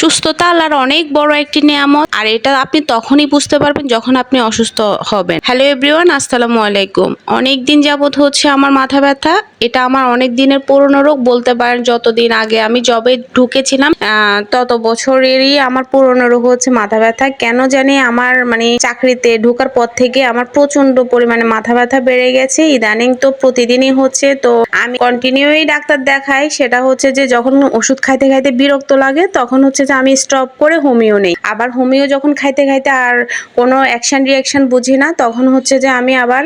সুস্থতা আল্লাহর অনেক বড় একটি নিয়ামত। আর এটা আপনি তখনই বুঝতে পারবেন যখন আপনি অসুস্থ হবেন। হ্যালো এভরিওয়ান, আসসালামু আলাইকুম। অনেক দিন যাবত হচ্ছে আমার মাথা ব্যথা। এটা আমার অনেক দিনের পুরনো রোগ। বলতে পারেন যতদিন আগে আমি জবে ঢুকেছিলাম তত বছরেরই আমার পুরনো রোগ হচ্ছে মাথা ব্যথা। কেন জানি আমার মানে চাকরিতে ঢোকার পর থেকে আমার প্রচণ্ড পরিমাণে মাথা ব্যথা বেড়ে গেছে। ইদানিং তো প্রতিদিনই হচ্ছে। তো আমি কন্টিনিউই ডাক্তার দেখাই। সেটা হচ্ছে যে যখন ওষুধ খাইতে খাইতে বিরক্ত লাগে, তখন হচ্ছে যে আমি স্টপ করে হোমিও নেই। আবার হোমিও যখন খাইতে খাইতে আর কোনো অ্যাকশন রিয়াকশন বুঝি না, তখন হচ্ছে যে আমি আবার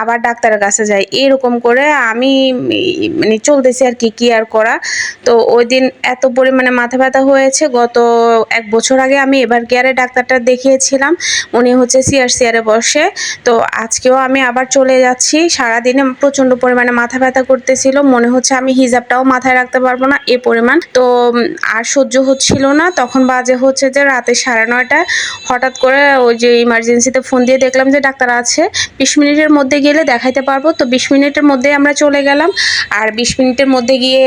আবার ডাক্তারের কাছে যাই। এরকম করে আমি মানে চলতেছি আর কি কি আর করা। তো ওই দিন এত পরিমাণে মাথা ব্যথা হয়েছে। গত এক বছর আগে আমি এবার কেয়ারে ডাক্তারটা দেখিয়েছিলাম। উনি হচ্ছে সিআরসিআরে বসে। তো আজকেও আমি আবার চলে যাচ্ছি। সারাদিনে প্রচণ্ড পরিমাণে মাথা ব্যথা করতেছিল। মনে হচ্ছে আমি হিজাবটাও মাথায় রাখতে পারব না, এ পরিমাণ। তো আর সহ্য হচ্ছিল না। তখন বাজে হচ্ছে যে রাতে সাড়ে নয়টা হঠাৎ করে ওই যে ইমার্জেন্সিতে ফোন দিয়ে দেখলাম যে ডাক্তার আছে। বিশ মিনিটের মধ্যে গেলে দেখাইতে পারব। তো বিশ মিনিটের মধ্যে আমরা চলে গেলাম। আর বিশ মিনিটের মধ্যে গিয়ে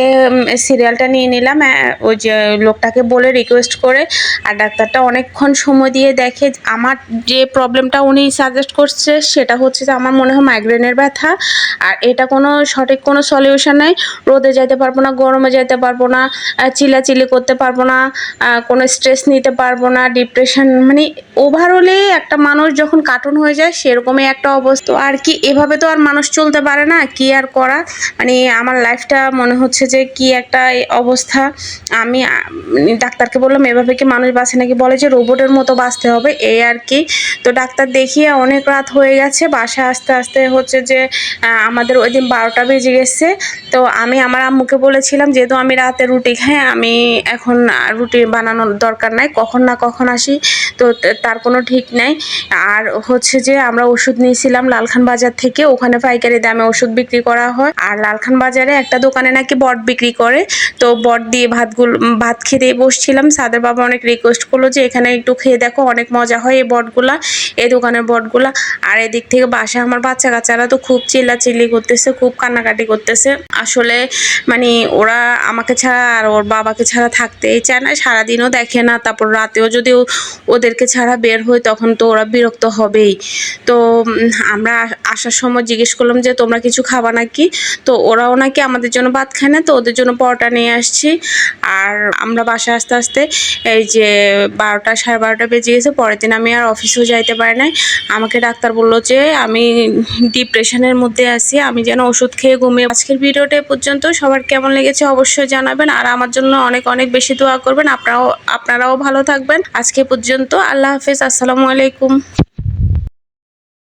সিরিয়ালটা নিয়ে নিলাম। ওই যে লোকটাকে বলে রিকোয়েস্ট করে। আর ডাক্তারটা অনেকক্ষণ সময় দিয়ে দেখে। আমার যে প্রবলেমটা উনি সাজেস্ট করছে সেটা হচ্ছে যে আমার মনে হয় মাইগ্রেনের ব্যথা। আর এটা কোনো সঠিক কোনো সলিউশন নেই। রোদে যেতে পারব না গরমে যেতে পারব না। আহ, চিল্লাচিল্লি করতে পারব না কোনো স্ট্রেস নিতে পারব না ডিপ্রেশন মানে ওভারঅলে একটা মানুষ যখন কার্টুন হয়ে যায়, সেরকমই একটা অবস্থা। আর কি, এভাবে তো আর মানুষ চলতে পারে না, কি আর করা মানে আমার লাইফটা মনে হচ্ছে যে কি একটা অবস্থা। আমি মানে ডাক্তারকে বললাম, এভাবে কি মানুষ বাঁচে নাকি? বলে যে রোবটের মতো বাঁচতে হবে। এই আর কি। তো ডাক্তার দেখিয়ে অনেক রাত হয়ে গেছে, বাসা আস্তে আস্তে হচ্ছে যে আমাদের ওই দিন বারোটা বেজে গেছে। তো আমি আমার আম্মুকে বলেছিলাম, যেহেতু আমি রাতে রুটি খাই আমি এখন রুটি বানানোর দরকার নাই, কখন না কখন আসি? ত- তার কোনো ঠিক নাই। আর হচ্ছে যে আমরা ওষুধ নিয়েছিলাম লালখান বাজার থেকে, ওখানে পাইকারি দামে ওষুধ বিক্রি করা হয়। আর লালখান বাজারে একটা দোকানে নাকি বট বিক্রি করে। তো বট দিয়ে ভাতগুলো, ভাত খেতে বসছিলাম। সাদের বাবা অনেক রিকোয়েস্ট করল যে, এখানে একটু খেয়ে দেখো, অনেক মজা হয় এই বটগুলা, এই দোকানের বটগুলা। আর এদিক থেকে বাসায় আমার বাচ্চা কাচ্চারা তো খুব চিল্লাচিল্লি করতেছে, খুব কান্নাকাটি করতেছে। আসলে মানে ওরা আমাকে ছাড়া আর ওর বাবাকে ছাড়া থাকতেই চায় না, সারাদিনও দেখে না। তারপর রাতেও যদি ওদেরকে ছাড়া বের হই, তখন তো ওরা বিরক্ত হবেই। তো আমরা আসার সময় জিজ্ঞেস করলাম যে, তোমরা কিছু খাবা নাকি? তো ওরাও নাকি আমাদের জন্য ভাত খায় না, তো ওদের জন্য পরোটা নিয়ে আসছি। আর আমরা বাসায় আস্তে আস্তে এই যে বারোটা সাড়ে বারোটা বেজে গেছে, পরের দিন আমি আর অফিসেও যাইতে পারি নাই। আমাকে ডাক্তার বলল যে, আমি ডিপ্রেশনের মধ্যে আছি, আমি যেন ওষুধ খেয়ে ঘুমিয়ে আজকের ভিডিওটা পর্যন্ত। সবার কেমন লেগেছে অবশ্যই জানাবেন। আর আমার জন্য অনেক অনেক বেশি দোয়া করবেন। আপনারাও আপনারাও ভালো থাকবেন। আজকে পর্যন্ত আল্লাহ হাফেজ। আসসালামু আলাইকুম।